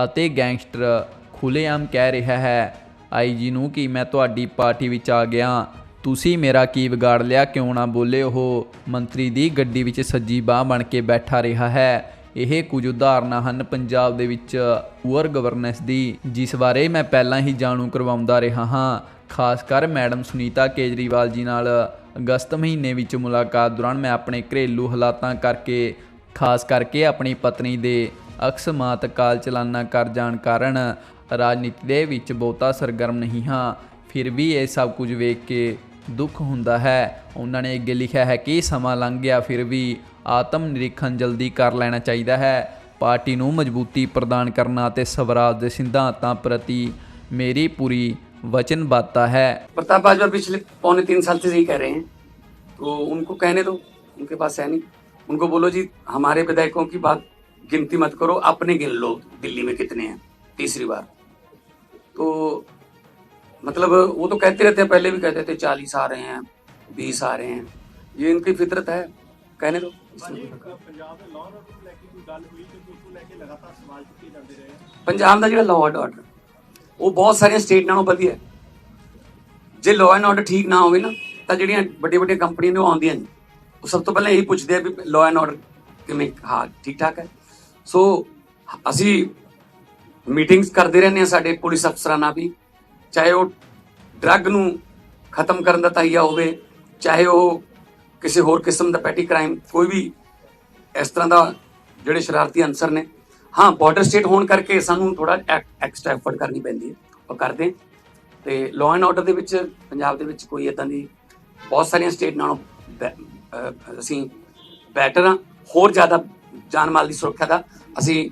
ਅਤੇ ਗੈਂਗਸਟਰ ਖੁੱਲ੍ਹੇਆਮ ਕਹਿ ਰਿਹਾ ਹੈ ਆਈਜੀ ਨੂੰ ਕਿ ਮੈਂ ਤੁਹਾਡੀ ਪਾਰਟੀ ਵਿੱਚ ਆ ਗਿਆ? ਤੁਸੀਂ ਮੇਰਾ ਕੀ ਵਿਗਾੜ ਲਿਆ? ਕਿਉਂ ਨਾ ਬੋਲੇ ਉਹ ਮੰਤਰੀ ਦੀ ਗੱਡੀ ਵਿੱਚ ਸੱਜੀ ਬਾਹ ਬਣ ਕੇ ਬੈਠਾ ਰਿਹਾ ਹੈ। ਇਹ ਕੁਝ ਉਦਾਹਰਨਾਂ ਹਨ ਪੰਜਾਬ ਦੇ ਵਿੱਚ ਪੂਅਰ ਗਵਰਨੈਂਸ ਦੀ, ਜਿਸ ਬਾਰੇ ਮੈਂ ਪਹਿਲਾਂ ਹੀ ਜਾਣੂ ਕਰਵਾਉਂਦਾ ਰਿਹਾ ਹਾਂ। ਖਾਸ ਕਰ ਮੈਡਮ ਸੁਨੀਤਾ ਕੇਜਰੀਵਾਲ ਜੀ ਨਾਲ ਅਗਸਤ ਮਹੀਨੇ ਵਿੱਚ ਮੁਲਾਕਾਤ ਦੌਰਾਨ ਮੈਂ ਆਪਣੇ ਘਰੇਲੂ ਹਾਲਾਤਾਂ ਕਰਕੇ, ਖਾਸ ਕਰਕੇ ਆਪਣੀ ਪਤਨੀ ਦੇ ਅਕਸਮਾਤ ਕਾਲ ਚਲਾਨਾ ਕਰ ਜਾਣ ਕਾਰਨ ਰਾਜਨੀਤੀ ਦੇ ਵਿੱਚ ਬਹੁਤਾ ਸਰਗਰਮ ਨਹੀਂ ਹਾਂ। ਫਿਰ ਵੀ ਇਹ ਸਭ ਕੁਝ ਵੇਖ ਕੇ ਦੁੱਖ ਹੁੰਦਾ ਹੈ ਉਹਨਾਂ ਨੇ ਅੱਗੇ ਲਿਖਿਆ ਹੈ ਕਿ ਸਮਾਂ ਲੰਘ ਗਿਆ ਫਿਰ ਵੀ ਆਤਮ ਨਿਰੀਖਣ ਜਲਦੀ ਕਰ ਲੈਣਾ ਚਾਹੀਦਾ ਹੈ ਪਾਰਟੀ ਨੂੰ ਮਜ਼ਬੂਤੀ ਪ੍ਰਦਾਨ ਕਰਨਾ ਅਤੇ ਸਵਰਾਜ ਦੇ ਸਿਧਾਂਤਾਂ ਪ੍ਰਤੀ ਮੇਰੀ ਪੂਰੀ ਵਚਨਬੱਧਤਾ ਹੈ प्रताप बाजवा पिछले पौने तीन साल से यही कह रहे हैं तो उनको कहने दो उनके पास है नहीं उनको बोलो जी हमारे विधायकों की बात गिनती मत करो अपने गिन लो दिल्ली में कितने हैं तीसरी बार तो मतलब वो तो कहते रहते हैं पहले भी कहते थे चालीस आ रहे हैं बीस आ रहे हैं ये इनकी फितरत है कहने दो ਪੰਜਾਬ ਦੇ ਲਾਅ ਆਰਡਰ ਨੂੰ ਲੈ ਕੇ ਕੋਈ ਗੱਲ ਹੋਈ ਕਿਉਂਕਿ ਉਸ ਨੂੰ ਲੈ ਕੇ ਲਗਾਤਾਰ ਸਵਾਲ ਚੁੱਕੇ ਜਾਂਦੇ ਰਹੇ ਆ। ਪੰਜਾਬ ਦਾ ਜਿਹੜਾ ਲਾਅ ਐਂਡ ਆਰਡਰ ਉਹ ਬਹੁਤ ਸਾਰੀਆਂ ਸਟੇਟ ਨਾਲੋਂ ਵਧੀਆ ਹੈ ਜੇ ਲਾਅ ਐਂਡ ਆਰਡਰ ਠੀਕ ਨਾ ਹੋਵੇ ਨਾ ਤਾਂ ਜਿਹੜੀਆਂ ਵੱਡੀਆਂ ਵੱਡੀਆਂ ਕੰਪਨੀਆਂ ਨੇ ਉਹ ਆਉਂਦੀਆਂ ਨੇ ਉਹ ਸਭ ਤੋਂ ਪਹਿਲਾਂ ਇਹੀ ਪੁੱਛਦੇ ਆ ਵੀ ਲਾਅ ਐਂਡ ਆਰਡਰ ਕਿਵੇਂ ਹਾਂ ਠੀਕ ਠਾਕ ਹੈ ਸੋ ਅਸੀਂ ਮੀਟਿੰਗਸ ਕਰਦੇ ਰਹਿੰਦੇ ਆ ਸਾਡੇ ਪੁਲਿਸ ਅਫਸਰਾਂ ਨਾਲ ਵੀ ਚਾਹੇ ਉਹ ਡਰੱਗ ਨੂੰ ਖਤਮ ਕਰਨ ਦਾ ਤਹੀਆ ਹੋਵੇ, ਚਾਹੇ ਉਹ ਕਿਸੇ ਹੋਰ ਕਿਸਮ ਦਾ ਪੈਟੀ ਕ੍ਰਾਈਮ, ਕੋਈ ਵੀ ਇਸ ਤਰ੍ਹਾਂ ਦਾ ਜਿਹੜੇ ਸ਼ਰਾਰਤੀ ਅਨਸਰ ਨੇ। ਹਾਂ ਬਾਰਡਰ ਸਟੇਟ ਹੋਣ ਕਰਕੇ ਸਾਨੂੰ ਥੋੜਾ ਐਕਸਟਰਾ ਐਫਰਟ ਕਰਨੀ ਪੈਂਦੀ ਹੈ। ਉਹ ਕਰਦੇ ਹਾਂ। ਤੇ ਲਾਅ ਐਂਡ ਆਰਡਰ ਦੇ ਵਿੱਚ, ਪੰਜਾਬ ਦੇ ਵਿੱਚ ਕੋਈ ਇਦਾਂ ਦੀ ਬਹੁਤ ਸਾਰੀਆਂ ਸਟੇਟ ਨਾਲੋਂ ਬੈ- ਅਸੀਂ ਬੈਟਰ ਹਾਂ। ਹੋਰ ਜ਼ਿਆਦਾ ਜਾਨ ਮਾਲ ਦੀ ਸੁਰੱਖਿਆ ਦਾ ਅਸੀਂ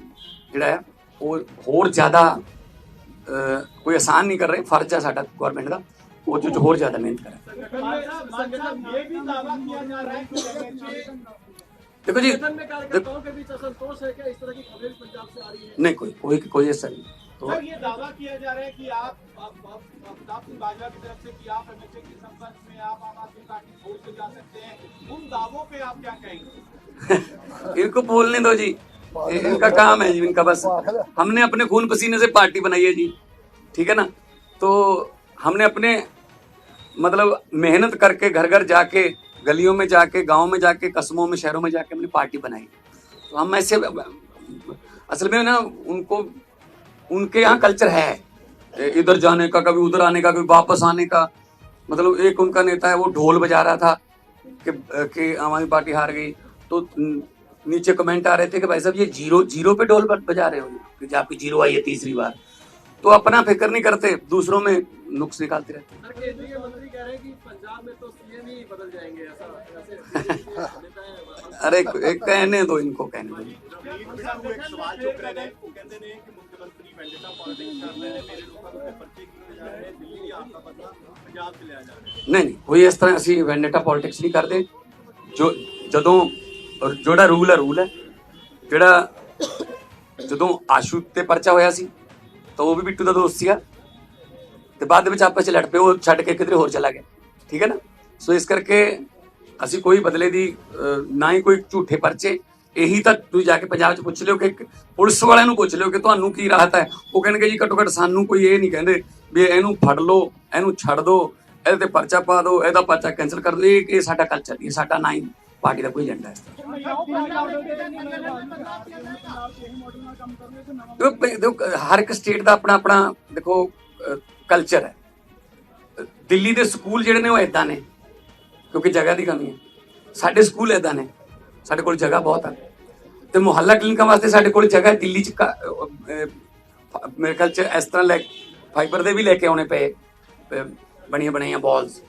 ਜਿਹੜਾ ਹੈ ਉਹ ਹੋਰ ਜ਼ਿਆਦਾ ਅਹ, ਕੋਈ ਆਸਾਨ ਨਹੀਂ ਕਰ ਰਹੇ ਫਰਜ਼ ਹੈ ਸਾਡਾ ਗਵਰਨਮੈਂਟ ਦਾ ਉਹ 'ਚ ਹੋਰ ਜ਼ਿਆਦਾ ਮਿਹਨਤ ਕਰੇ मान साहब मान साहब ये भी दावा किया जा रहा है कि बच्चे देखो जी संगठन में कार्यकर्ताओं के बीच असंतोष है क्या इस तरह की खबरें पंजाब से आ रही है नहीं कोई कोई कोई ऐसा नहीं तो सर ये दावा किया जा रहा है कि आप आप- आप- अमिताभ सिंह बाजवा की तरफ से कि आप एमएचए के संपर्क में आप आम आदमी पार्टी छोड़ के जा सकते हैं उन दावों पे आप क्या कहेंगे इनको बोलने दो जी ये इनका काम है जी इनका बस। हमने अपने खून पसीने से पार्टी बनाई है जी ठीक है ना? तो हमने अपने मतलब मेहनत करके घर घर जाके गलियों में जाके गाँव में जाके कस्बों में शहरों में जाके हमने पार्टी बनाई। तो हम ऐसे असल में ना उनको उनके यहाँ कल्चर है। इधर जाने का कभी उधर आने का कभी वापस आने का। मतलब एक उनका नेता है वो ढोल बजा रहा था कि कि आदमी पार्टी हार गई। तो नीचे कमेंट आ रहे थे कि भाई साहब ये जीरो जीरो पे ढोल ब- बजा रहे हो कि आपकी जीरो आई है तीसरी बार तो अपना फिक्र नहीं करते दूसरों में नुक्स निकालते रहते सर केंद्रीय मंत्री कह रहे हैं कि पंजाब में तो सीएम ही बदल जाएंगे ऐसा ऐसे अरे एक कहने दो इनको कहने दो ਇੱਕ ਸਵਾਲ ਚੁੱਕ ਰਹੇ ਨੇ ਉਹ ਕਹਿੰਦੇ ਨੇ ਕਿ ਮੁੱਖ ਮੰਤਰੀ ਵੈਂਡੇਟਾ ਪੋਲਿਟਿਕਸ ਕਰ ਰਹੇ ਨੇ ਮੇਰੇ ਲੋਕਾਂ ਨੂੰ ਪਰਚੇ ਕੀਤੇ ਜਾ ਰਹੇ ਨੇ ਦਿੱਲੀ ਦੀ ਆਪ ਦਾ ਬਦਲਾ ਪੰਜਾਬ 'ਚ ਲਿਆ ਜਾ ਰਿਹਾ ਹੈ ਨਹੀਂ ਨਹੀਂ ਕੋਈ ਇਸ ਤਰ੍ਹਾਂ ਅਸੀਂ ਵੈਂਡੇਟਾ ਪੋਲਿਟਿਕਸ ਨਹੀਂ ਕਰਦੇ ਜੋ ਜਦੋਂ ਔਰ ਜਿਹੜਾ ਰੂਲ ਹੈ ਰੂਲ ਹੈ। ਜਿਹੜਾ ਜਦੋਂ ਆਸ਼ੂ ਤੇ ਪਰਚਾ ਹੋਇਆ ਸੀ, ਤਾਂ ਉਹ ਵੀ ਬਿੱਟੂ ਦਾ ਦੋਸਤ ਸੀਗਾ। ਤੇ ਬਾਅਦ ਦੇ ਵਿੱਚ ਆਪਸ ਚ ਲੜ ਪਏ, ਉਹ ਛੱਡ ਕੇ ਕਿਧਰੇ ਹੋਰ ਚਲਾ ਗਿਆ। ਠੀਕ ਹੈ ਨਾ? ਸੋ ਇਸ ਕਰਕੇ ਅਸੀਂ ਕੋਈ ਬਦਲੇ ਦੀ ਨਾ ਹੀ ਕੋਈ ਝੂਠੇ ਪਰਚੇ, ਇਹੀ ਤਾਂ ਤੁਸੀਂ ਜਾ ਕੇ ਪੰਜਾਬ 'ਚ ਪੁੱਛ ਲਿਓ ਕਿ ਇੱਕ ਪੁਲਿਸ ਵਾਲਿਆਂ ਨੂੰ ਪੁੱਛ ਲਿਓ ਕਿ ਤੁਹਾਨੂੰ ਕੀ ਰਾਹਤ ਹੈ। ਉਹ ਕਹਿਣਗੇ ਜੀ, ਘੱਟੋ ਘੱਟ ਸਾਨੂੰ ਕੋਈ ਇਹ ਨਹੀਂ ਕਹਿੰਦੇ ਵੀ ਇਹਨੂੰ ਫੜ ਲਓ, ਇਹਨੂੰ ਛੱਡ ਦਿਓ ਇਹਦੇ ਤੇ ਪਰਚਾ ਪਾ ਦਿਓ ਇਹਦਾ ਪਰਚਾ ਕੈਨਸਲ ਕਰ ਦਿਓ ਇਹ ਸਾਡਾ ਕਲਚਰ ਇਹ ਸਾਡਾ ਨਾ ਹੀ ਪਾਰਟੀ ਦਾ ਕੋਈ ਏਜੰਡਾ ਇਸ ਤਰ੍ਹਾਂ ਦੇਖੋ ਹਰ ਇੱਕ ਸਟੇਟ ਦਾ ਆਪਣਾ ਆਪਣਾ ਦੇਖੋ ਕਲਚਰ ਹੈ। ਦਿੱਲੀ ਦੇ ਸਕੂਲ ਜਿਹੜੇ ਨੇ ਉਹ ਇਦਾਂ ਨੇ ਕਿਉਂਕਿ ਜਗ੍ਹਾ ਦੀ ਕਮੀ ਹੈ। ਸਾਡੇ ਸਕੂਲ ਇਦਾਂ ਨੇ ਸਾਡੇ ਕੋਲ ਜਗ੍ਹਾ ਬਹੁਤ ਆ। ਤੇ ਮੁਹੱਲਾ ਕਲੀਨਿਕਾਂ ਵਾਸਤੇ ਸਾਡੇ ਕੋਲ ਜਗ੍ਹਾ ਦਿੱਲੀ ਚ ਮੇਰੇ ਖਿਆਲ ਚ ਇਸ ਤਰ੍ਹਾਂ ਲੈ ਫਾਈਬਰ ਦੇ ਵੀ ਲੈ ਕੇ ਆਉਣੇ ਪਏ ਅ, ਬਣੀਆਂ ਬਣਾਈਆਂ ਬਾਲਸ।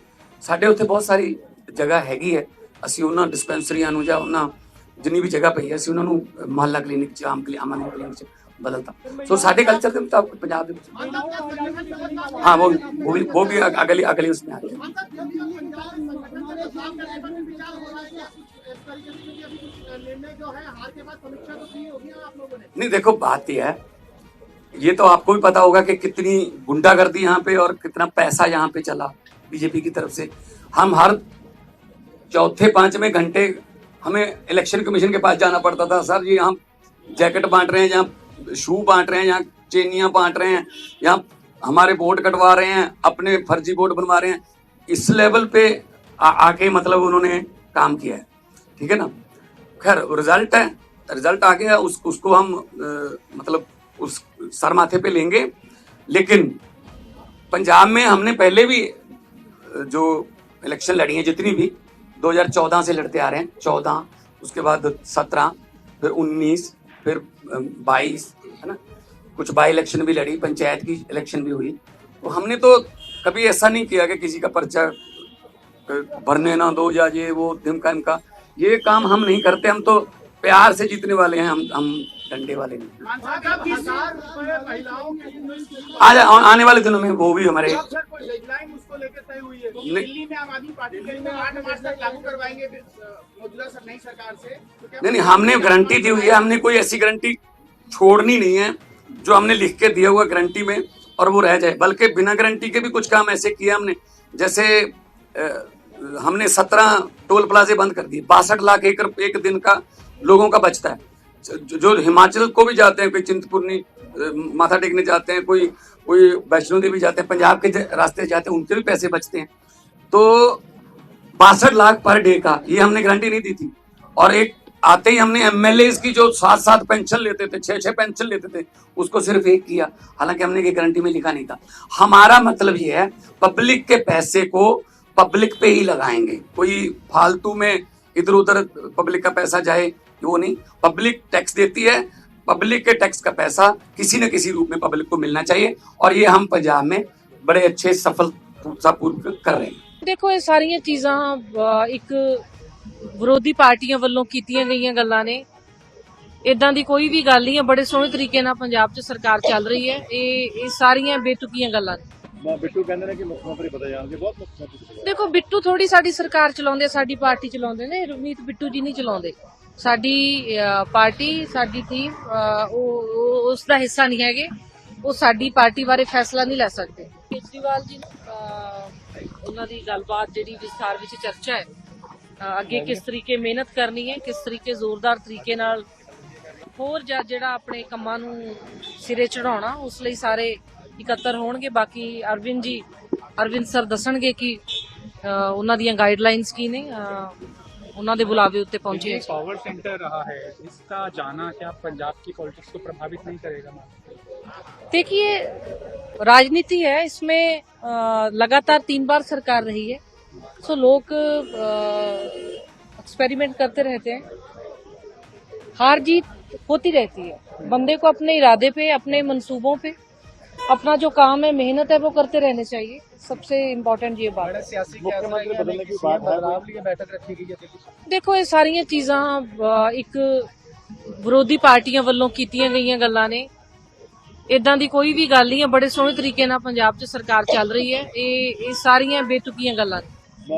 ਸਾਡੇ ਉੱਥੇ ਬਹੁਤ ਸਾਰੀ ਜਗ੍ਹਾ ਹੈਗੀ ਹੈ। ਅਸੀਂ ਉਹਨਾਂ ਡਿਸਪੈਂਸਰੀਆਂ ਨੂੰ ਜਾਂ ਉਹਨਾਂ ਜਿੰਨੀ ਵੀ ਜਗ੍ਹਾ ਪਈ ਹੈ ਅਸੀਂ ਉਹਨਾਂ ਨੂੰ ਮੁਹੱਲਾ ਕਲੀਨਿਕ ਚ ਆਮ ਕਲੀ ਆਮ ਆਦਮੀ ਕਲੀਨਿਕ ਚ ਬਦਲਤਾ ਸੋ ਸਾਡੇ ਕਲਚਰ ਦੇ ਮੁਤਾਬਕ ਪੰਜਾਬ ਦੇ ਵਿੱਚ ਹਾਂ ਉਹ ਉਹ ਵੀ ਉਹ ਵੀ ਅਗ- ਅਗਲੀ ਅਗਲੀ उसमें आ गया नहीं देखो बात यह है ये तो आपको भी पता होगा कि कितनी गुंडागर्दी यहाँ पे और कितना पैसा यहाँ पे चला बीजेपी की तरफ से हम हर चौथे पाँचवें घंटे हमें इलेक्शन कमीशन के पास जाना पड़ता था। सर जी हम जैकेट बांट रहे हैं जहाँ शू बांट रहे हैं यहाँ चेनियाँ बांट रहे हैं यहाँ हमारे वोट कटवा रहे हैं अपने फर्जी वोट बनवा रहे हैं। इस लेवल पे आ, आके मतलब उन्होंने काम किया है। ठीक है ना? खैर रिज़ल्ट है रिज़ल्ट आ गया उस, उसको हम अ, मतलब उस सर माथे पे लेंगे। लेकिन पंजाब में हमने पहले भी जो इलेक्शन लड़ी हैं जितनी भी 2014 से लड़ते आ रहे हैं। 14 उसके बाद 17 फिर 19 फिर 22 है ना? कुछ बाई इलेक्शन भी लड़ी, पंचायत की इलेक्शन भी हुई। तो हमने तो कभी ऐसा नहीं किया कि किसी का पर्चा भरने ना दो या ये वो धिमका इनका ये काम हम नहीं करते, हम तो प्यार से जीतने वाले हैं, हम हम डंडे वाले नहीं। आज आने वाले दिनों में वो भी हमारे नहीं। से। तो क्या नहीं नहीं हमने गारंटी दी हुई है हमने कोई ऐसी गारंटी छोड़नी नहीं है जो हमने लिख के दिया हुआ गारंटी में और वो रह जाए। बल्कि बिना गारंटी के भी कुछ काम ऐसे किए हमने जैसे हमने सत्रह टोल प्लाजे बंद कर दिए। बासठ लाख एकड़ एक दिन का लोगों का बचता है। जो हिमाचल को भी जाते हैं, कोई चिंतपूर्णी माथा टेकने जाते हैं, कोई कोई वैष्णो देवी जाते हैं, पंजाब के रास्ते जाते हैं, उनके भी पैसे बचते हैं। तो बासठ लाख पर डे का, ये हमने गारंटी नहीं दी थी। और एक, आते ही हमने एमएलए की जो सात सात पेंशन लेते थे, छह छह पेंशन लेते थे, उसको सिर्फ़ एक किया। हालाँकि हमने ये गारंटी में लिखा नहीं था। हमारा मतलब ये है, पब्लिक के पैसे को पब्लिक पे ही लगाएँगे। कोई फालतू में इधर उधर पब्लिक का पैसा जाए वो नहीं पब्लिक टैक्स देती है पब्लिक के टैक्स का पैसा किसी न किसी रूप में पब्लिक को मिलना चाहिए और ये हम पंजाब में बड़े अच्छे सफलतापूर्वक कर रहे हैं ਦੇਖੋ ਇਹ ਸਾਰੀਆਂ ਚੀਜ਼ਾਂ ਅਹ, ਇੱਕ ਵਿਰੋਧੀ ਪਾਰਟੀਆਂ ਵੱਲੋਂ ਕੀਤੀਆਂ ਗਈਆਂ ਗੱਲਾਂ ਨੇ ਇਦਾਂ ਦੀ ਕੋਈ ਵੀ ਗੱਲ ਨਹੀਂ ਹੈ ਬੜੇ ਸੋਹਣੇ ਤਰੀਕੇ ਨਾਲ ਪੰਜਾਬ 'ਚ ਸਰਕਾਰ ਚੱਲ ਰਹੀ ਹੈ ਇਹ ਇਹ ਸਾਰੀਆਂ ਬੇਤੁਕੀਆਂ ਗੱਲਾਂ ਨੇ ਬਿੱਟੂ ਕਹਿੰਦੇ ਨੇ ਕਿ ਮੁੱਖ ਮੰਤਰੀ ਬਦਲ ਜਾਣਗੇ ਬਹੁਤ ਮੁੱਖ ਮੰਤਰੀ ਬਦਲ ਦੇਖੋ ਬਿੱਟੂ ਥੋੜੀ ਸਾਡੀ ਸਰਕਾਰ ਚਲਾਉਂਦੇ ਸਾਡੀ ਪਾਰਟੀ ਚਲਾਉਂਦੇ ਨੇ ਰਵਨੀਤ ਬਿੱਟੂ ਜੀ ਨਹੀਂ ਚਲਾਉਂਦੇ ਸਾਡੀ ਪਾਰਟੀ ਸਾਡੀ ਟੀਮ ਉਹ ਉਸ ਦਾ ਹਿੱਸਾ ਨਹੀਂ ਹੈਗੇ। ਉਹ ਸਾਡੀ ਪਾਰਟੀ ਬਾਰੇ ਫੈਸਲਾ ਨਹੀਂ ਲੈ ਸਕਦੇ। ਕੇਜਰੀਵਾਲ ਜੀ ਉਹਨਾਂ ਦੀ ਗੱਲਬਾਤ ਜਿਹੜੀ ਵਿਸਥਾਰ ਵਿੱਚ ਚਰਚਾ ਹੈ ਅੱਗੇ ਕਿਸ ਤਰੀਕੇ ਮਿਹਨਤ ਕਰਨੀ ਹੈ ਕਿਸ ਤਰੀਕੇ ਜ਼ੋਰਦਾਰ ਤਰੀਕੇ ਨਾਲ ਹੋਰ ਜਾਂ ਜਿਹੜਾ ਆਪਣੇ ਕੰਮਾਂ ਨੂੰ ਸਿਰੇ ਚੜਾਉਣਾ ਉਸ ਲਈ ਸਾਰੇ ਇਕੱਤਰ ਹੋਣਗੇ। ਬਾਕੀ ਅਰਵਿੰਦ ਜੀ ਅਰਵਿੰਦ ਸਰ ਦੱਸਣਗੇ ਕਿ ਉਹਨਾਂ ਦੀਆਂ ਗਾਈਡਲਾਈਨਸ ਕੀ ਨੇ ਉਹਨਾਂ ਦੇ ਬੁਲਾਵੇ ਉੱਤੇ ਪਹੁੰਚੇ ये पावर सेंटर रहा है इसका जाना क्या पंजाब की पॉलिटिक्स को प्रभावित नहीं करेगा देखिए राजनीति है इसमें अ, लगातार तीन बार सरकार रही है सो लोग एक्सपेरिमेंट करते रहते हैं हार जीत होती रहती है बंदे को अपने इरादे पे अपने मंसूबों पे अपना जो काम है मेहनत है वो करते रहने चाहिए सबसे इम्पोर्टेंट ये बात है सियासी ਮੁੱਖ ਮੰਤਰੀ ਬਦਲਣੇ ਦੀ ਬਾਤ ਹੈ बदलाव के लिए बैठक रखी गई है ਦੇਖੋ ਇਹ ਸਾਰੀਆਂ ਚੀਜ਼ਾਂ ਅਹ, ਇੱਕ ਵਿਰੋਧੀ ਪਾਰਟੀਆਂ ਵੱਲੋਂ ਕੀਤੀਆਂ ਗਈਆਂ ਗੱਲਾਂ ਨੇ ਇਦਾਂ ਦੀ ਕੋਈ ਵੀ ਗੱਲ ਨਹੀਂ ਹੈ ਬੜੇ ਸੋਹਣੇ ਤਰੀਕੇ ਨਾਲ ਪੰਜਾਬ 'ਚ ਸਰਕਾਰ ਚੱਲ ਰਹੀ ਹੈ ਇਹ ਇਹ ਸਾਰੀਆਂ ਬੇਤੁਕੀਆਂ ਗੱਲਾਂ ਨੇ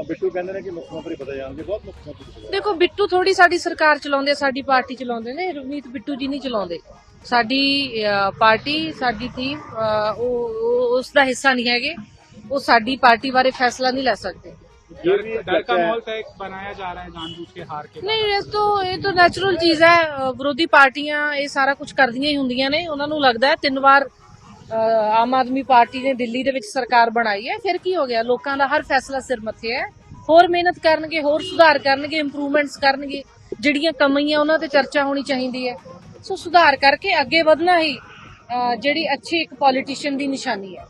ਬਿੱਟੂ ਕਹਿੰਦੇ ਨੇ ਕਿ ਮੁੱਖ ਮੰਤਰੀ ਬਦਲ ਜਾਣਗੇ ਬਹੁਤ ਮੁੱਖ ਮੰਤਰੀ ਬਦਲ ਜਾਣਗੇ ਦੇਖੋ ਬਿੱਟੂ ਥੋੜੀ ਸਾਡੀ ਸਰਕਾਰ ਚਲਾਉਂਦੇ ਸਾਡੀ ਪਾਰਟੀ ਚਲਾਉਂਦੇ ਨੇ ਰਵਨੀਤ ਬਿੱਟੂ ਜੀ ਨਹੀਂ ਚਲਾਉਂਦੇ ਸਾਡੀ ਅਹ, ਪਾਰਟੀ ਸਾਡੀ ਟੀਮ ਉਹ ਉਹ- ਉਸ ਦਾ ਹਿੱਸਾ ਨਹੀਂ ਹੈਗੇ ਉਹ ਸਾਡੀ ਪਾਰਟੀ ਬਾਰੇ ਫੈਸਲਾ ਨਹੀਂ ਲੈ ਸਕਦੇ डर डर का माहौल तय बनाया जा रहा है जानबूझ के हार के ਨਹੀਂ ਇਹ ਤਾਂ ਇਹ ਤਾਂ ਨੈਚੁਰਲ ਚੀਜ਼ ਹੈ ਅ, ਵਿਰੋਧੀ ਪਾਰਟੀਆਂ ਇਹ ਸਾਰਾ ਕੁਝ ਕਰਦੀਆਂ ਹੀ ਹੁੰਦੀਆਂ ਨੇ ਉਹਨਾਂ ਨੂੰ ਲੱਗਦਾ ਹੈ ਤਿੰਨ ਵਾਰ ਅ, ਆਮ ਆਦਮੀ ਪਾਰਟੀ ਨੇ ਦਿੱਲੀ ਦੇ ਵਿੱਚ ਸਰਕਾਰ ਬਣਾਈ ਹੈ। ਫਿਰ ਕੀ ਹੋ ਗਿਆ? ਲੋਕਾਂ ਦਾ ਹਰ ਫੈਸਲਾ ਸਿਰ ਮੱਥੇ ਹੈ। ਹੋਰ ਮਿਹਨਤ ਕਰਨਗੇ, ਹੋਰ ਸੁਧਾਰ ਕਰਨਗੇ ਇੰਪਰੂਵਮੈਂਟਸ ਕਰਨਗੇ। ਜਿਹੜੀਆਂ ਕਮੀਆਂ ਉਹਨਾਂ ਤੇ ਚਰਚਾ ਹੋਣੀ ਚਾਹੀਦੀ ਹੈ। ਸੋ ਸੁਧਾਰ ਕਰਕੇ ਅੱਗੇ ਵਧਣਾ ਹੀ ਜਿਹੜੀ ਅੱਛੀ ਇੱਕ ਪੋਲੀਟੀਸ਼ੀਅਨ ਦੀ ਨਿਸ਼ਾਨੀ ਹੈ।